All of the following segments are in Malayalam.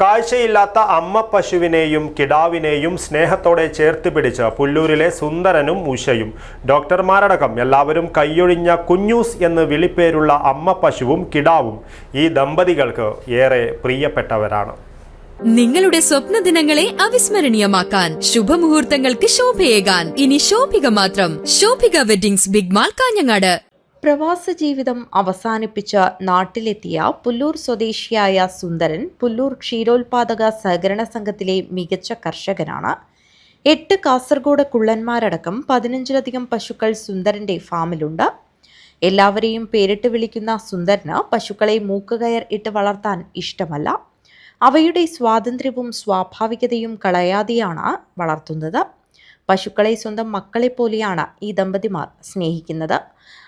കാഴ്ചയില്ലാത്ത അമ്മ പശുവിനെയും കിടാവിനെയും സ്നേഹത്തോടെ ചേർത്ത് പിടിച്ച് പുല്ലൂരിലെ സുന്ദരനും ഉഷയും. ഡോക്ടർമാരടക്കം എല്ലാവരും കൈയൊഴിഞ്ഞ കുഞ്ഞൂസ് എന്ന് വിളിപ്പേരുള്ള അമ്മ പശുവും കിടാവും ഈ ദമ്പതികൾക്ക് ഏറെ പ്രിയപ്പെട്ടവരാണ്. നിങ്ങളുടെ സ്വപ്ന ദിനങ്ങളെ അവിസ്മരണീയമാക്കാൻ ശുഭമുഹൂർത്തങ്ങൾക്ക് ശോഭയേകാൻ. ഇനി ശോഭിക മാത്രം. Shobhika weddings big mall Kanhangad. പ്രവാസ ജീവിതം അവസാനിപ്പിച്ച് നാട്ടിലെത്തിയ പുല്ലൂർ സ്വദേശിയായ സുന്ദരൻ പുല്ലൂർ ക്ഷീരോത്പാദക സഹകരണ സംഘത്തിലെ മികച്ച കർഷകനാണ്. എട്ട് കാസർഗോഡ് കുള്ളന്മാരടക്കം പതിനഞ്ചിലധികം പശുക്കൾ സുന്ദരന്റെ ഫാമിലുണ്ട്. എല്ലാവരെയും പേരിട്ട് വിളിക്കുന്ന സുന്ദരന് പശുക്കളെ മൂക്കുകയർ ഇട്ട് വളർത്താൻ ഇഷ്ടമല്ല. അവയുടെ സ്വാതന്ത്ര്യവും സ്വാഭാവികതയും കളയാതെയാണ് വളർത്തുന്നത്. പശുക്കളെ സ്വന്തം മക്കളെപ്പോലെയാണ് ഈ ദമ്പതിമാർ സ്നേഹിക്കുന്നത്.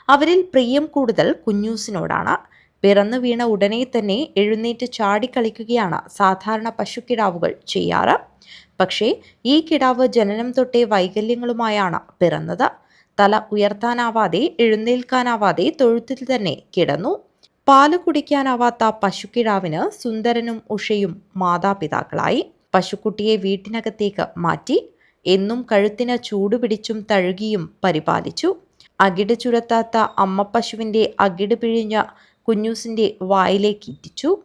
അവരിൽ പ്രിയം കൂടുതൽ കുഞ്ഞൂസിനോടാണ്. പിറന്നു വീണ ഉടനെ തന്നെ എഴുന്നേറ്റ് ചാടിക്കളിക്കുകയാണ് സാധാരണ പശുക്കിടാവുകൾ ചെയ്യാറ്. പക്ഷേ ഈ കിടാവ് ജനനം തൊട്ടേ വൈകല്യങ്ങളുമായാണ് പിറന്നത്. തല ഉയർത്താനാവാതെ എഴുന്നേൽക്കാനാവാതെ തൊഴുത്തിൽ തന്നെ കിടന്നു. പാൽ കുടിക്കാനാവാത്ത പശുക്കിടാവിന് സുന്ദരനും ഉഷയും മാതാപിതാക്കളായി. പശുക്കുട്ടിയെ വീട്ടിനകത്തേക്ക് മാറ്റി. എന്നും കഴുത്തിന് ചൂടുപിടിച്ചും തഴുകിയും പരിപാലിച്ചു. അകിട് ചുരത്താത്ത അമ്മ പശുവിന്റെ അകിട് പിഴിഞ്ഞ കുഞ്ഞൂസിന്റെ വായിലേക്ക് ഇറ്റിച്ചു.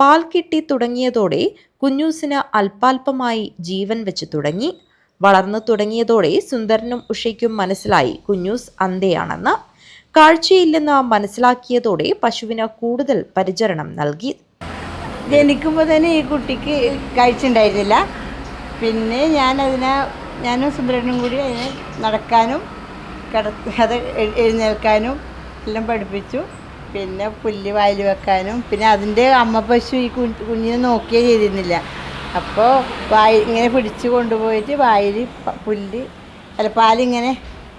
പാൽ കിട്ടി തുടങ്ങിയതോടെ കുഞ്ഞൂസിന് അല്പാൽപമായി ജീവൻ വെച്ച് തുടങ്ങി. വളർന്നു തുടങ്ങിയതോടെ സുന്ദരനും ഉഷയ്ക്കും മനസ്സിലായി കുഞ്ഞൂസ് അന്തയാണെന്ന്. കാഴ്ചയില്ലെന്ന് മനസ്സിലാക്കിയതോടെ പശുവിന് കൂടുതൽ പരിചരണം നൽകി. ജനിക്കുമ്പോൾ തന്നെ ഈ കുട്ടിക്ക് കാഴ്ച ഉണ്ടായിരുന്നില്ല പിന്നെ ഞാനതിനെ ഞാനും സുബ്രഹ്മണ്യം കൂടി അതിനെ നടക്കാനും കിട അത് എഴുന്നേൽക്കാനും എല്ലാം പഠിപ്പിച്ചു. പിന്നെ പുല്ല് വായിൽ വെക്കാനും. പിന്നെ അതിന്റെ അമ്മ പശു ഈ കുഞ്ഞിനെ നോക്കിയേ ചെയ്തിരുന്നില്ല. അപ്പോൾ വായി ഇങ്ങനെ പിടിച്ച് കൊണ്ടുപോയിട്ട് വായിൽ പുല്ല് അല്ല പാലിങ്ങനെ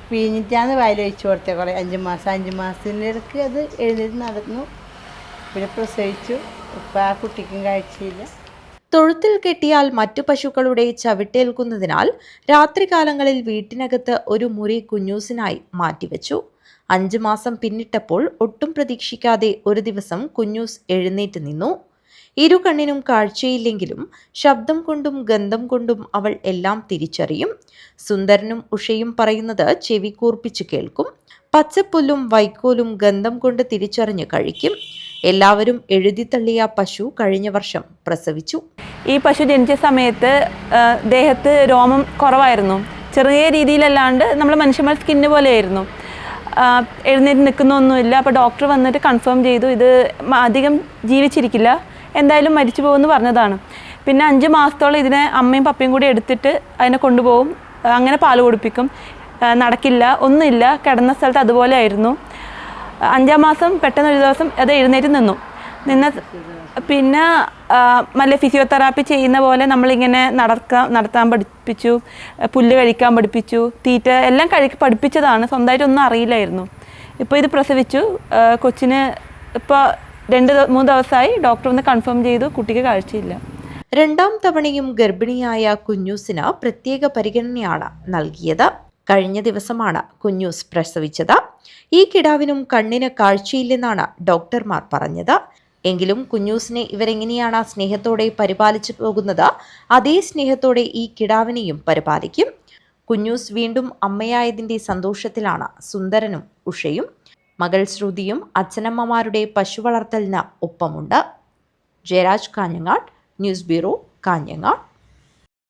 പിഴിഞ്ഞിട്ടാണ് വായിൽ ഒഴിച്ചു കൊടുത്തേ കുറേ അഞ്ച് മാസം അഞ്ച് മാസത്തിന്റെ ഇടയ്ക്ക് അത് എഴുന്നേറ്റ് നടന്നു. പിന്നെ പ്രസവിച്ചു. ഇപ്പം ആ കുട്ടിക്കും കാഴ്ചയില്ല തൊഴുത്തിൽ കെട്ടിയാൽ മറ്റു പശുക്കളുടെ ചവിട്ടേൽക്കുന്നതിനാൽ രാത്രികാലങ്ങളിൽ വീട്ടിനകത്ത് ഒരു മുറി കുഞ്ഞൂസിനായി മാറ്റിവെച്ചു. അഞ്ചു മാസം പിന്നിട്ടപ്പോൾ ഒട്ടും പ്രതീക്ഷിക്കാതെ ഒരു ദിവസം കുഞ്ഞൂസ് എഴുന്നേറ്റ് നിന്നു. ഇരു കണ്ണിനും കാഴ്ചയില്ലെങ്കിലും ശബ്ദം കൊണ്ടും ഗന്ധം കൊണ്ടും അവൾ എല്ലാം തിരിച്ചറിയും. സുന്ദരനും ഉഷയും പറയുന്നത് ചെവി കൂർപ്പിച്ച് കേൾക്കും. പച്ചപ്പുല്ലും വൈക്കോലും ഗന്ധം കൊണ്ട് തിരിച്ചറിഞ്ഞ് കഴിക്കും. എല്ലാവരും എഴുതിത്തള്ളിയ പശു കഴിഞ്ഞ വർഷം പ്രസവിച്ചു. ഈ പശു ജനിച്ച സമയത്ത് ദേഹത്ത് രോമം കുറവായിരുന്നു. ചെറിയ രീതിയിലല്ലാണ്ട് നമ്മൾ മനുഷ്യന്മാർ സ്കിന്ന് പോലെയായിരുന്നു. എഴുന്നേറ്റ് നിൽക്കുന്നൊന്നുമില്ല അപ്പോൾ ഡോക്ടർ വന്നിട്ട് കൺഫേം ചെയ്തു ഇത് അധികം ജീവിച്ചിരിക്കില്ല. എന്തായാലും മരിച്ചു പോകുമെന്ന് പറഞ്ഞതാണ്. പിന്നെ അഞ്ച് മാസത്തോളം ഇതിനെ അമ്മയും പപ്പയും കൂടി എടുത്തിട്ട് അതിനെ കൊണ്ടുപോകും. അങ്ങനെ പാൽ കൊടുപ്പിക്കും. നടക്കില്ല ഒന്നുമില്ല. കിടന്ന സ്ഥലത്ത് അതുപോലെ ആയിരുന്നു. അഞ്ചാം മാസം പെട്ടെന്ന് ഒരു ദിവസം അത് എഴുന്നേറ്റ് നിന്നു. നിന്ന പിന്നെ നല്ല ഫിസിയോതെറാപ്പി ചെയ്യുന്ന പോലെ നമ്മളിങ്ങനെ നടക്കാൻ നടത്താൻ പഠിപ്പിച്ചു പുല്ല് കഴിക്കാൻ പഠിപ്പിച്ചു തീറ്റ എല്ലാം കഴി പഠിപ്പിച്ചതാണ്. സ്വന്തമായിട്ടൊന്നും അറിയില്ലായിരുന്നു. ഇപ്പോൾ ഇത് പ്രസവിച്ചു. കൊച്ചിന് ഇപ്പോൾ രണ്ട് മൂന്ന് ദിവസമായി ഡോക്ടർ ഒന്ന് കൺഫേം ചെയ്തു കുട്ടിക്ക് കാഴ്ചയില്ല. രണ്ടാം തവണയും ഗർഭിണിയായ കുഞ്ഞൂസിന് പ്രത്യേക പരിഗണനയാണ് നൽകിയത്. കഴിഞ്ഞ ദിവസമാണ് കുഞ്ഞൂസ് പ്രസവിച്ചത്. ഈ കിടാവിനും കണ്ണിന് കാഴ്ചയില്ലെന്നാണ് ഡോക്ടർമാർ പറഞ്ഞത്. എങ്കിലും കുഞ്ഞൂസിനെ ഇവരെങ്ങനെയാണ് സ്നേഹത്തോടെ പരിപാലിച്ചു പോകുന്നത് അതേ സ്നേഹത്തോടെ ഈ കിടാവിനെയും പരിപാലിക്കും. കുഞ്ഞൂസ് വീണ്ടും അമ്മയായതിന്റെ സന്തോഷത്തിലാണ് സുന്ദരനും ഉഷയും. മകൾ ശ്രുതിയും അച്ഛനമ്മമാരുടെ പശു വളർത്തലിന് ഒപ്പമുണ്ട്. Jayaraj Kanhangad news bureau Kanhangad.